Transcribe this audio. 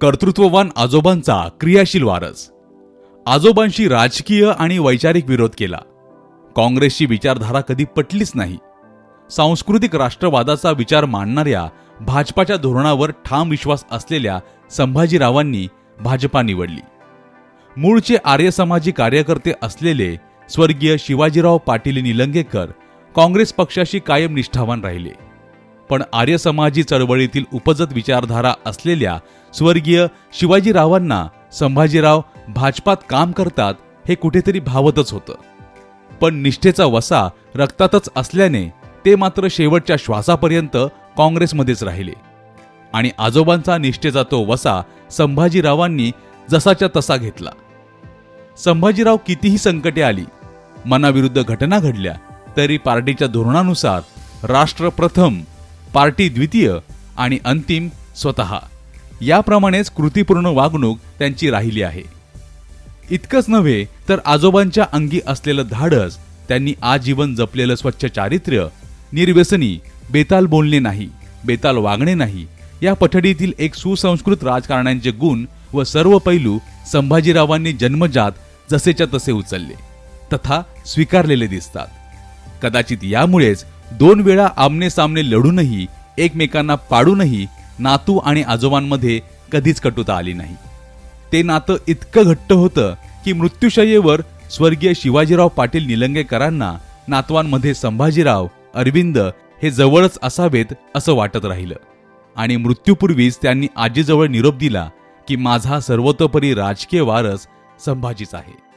कर्तृत्ववान आजोबांचा क्रियाशील वारस. आजोबांशी राजकीय आणि वैचारिक विरोध केला. काँग्रेसची विचारधारा कधी पटलीच नाही. सांस्कृतिक राष्ट्रवादाचा विचार मांडणाऱ्या भाजपाच्या धोरणावर ठाम विश्वास असलेल्या संभाजीरावांनी भाजपा निवडली. मूळचे आर्य समाजी कार्यकर्ते असलेले स्वर्गीय शिवाजीराव पाटील निलंगेकर काँग्रेस पक्षाशी कायम निष्ठावान राहिले. पण आर्य समाजी चळवळीतील उपजत विचारधारा असलेल्या स्वर्गीय शिवाजीरावांना संभाजीराव भाजपात काम करतात हे कुठेतरी भावतच होतं. पण निष्ठेचा वसा रक्तातच असल्याने ते मात्र शेवटच्या श्वासापर्यंत काँग्रेसमध्येच राहिले. आणि आजोबांचा निष्ठेचा तो वसा संभाजीरावांनी जसाच्या तसा घेतला. संभाजीराव कितीही संकटे आली मनाविरुद्ध घटना घडल्या तरी पार्टीच्या धोरणानुसार राष्ट्र प्रथम पार्टी द्वितीय आणि अंतिम स्वतः. याप्रमाणेच कृतीपूर्ण वागणूक त्यांची राहिली आहे. इतकंच नव्हे तर आजोबांच्या अंगी असलेलं धाडस त्यांनी आजीवन जपलेलं स्वच्छ चारित्र्य निर्व्यसनी बेताल बोलणे नाही बेताल वागणे नाही या पठडीतील एक सुसंस्कृत राजकारण्यांचे गुण व सर्व पैलू संभाजीरावांनी जन्मजात जसेच्या तसे उचलले तथा स्वीकारलेले दिसतात. कदाचित यामुळेच दोन वेळा आमने सामने लढूनही एकमेकांना पाडूनही नातू आणि आजोबांमध्ये कधीच कटुता आली नाही. ते नातं इतकं घट्ट होतं की मृत्यूशय्येवर स्वर्गीय शिवाजीराव पाटील निलंगेकरांना नातवांमध्ये संभाजीराव अरविंद हे जवळच असावेत असं वाटत राहिलं. आणि मृत्यूपूर्वीच त्यांनी आजीजवळ निरोप दिला की माझा सर्वतोपरी राजकीय वारस संभाजीच आहे.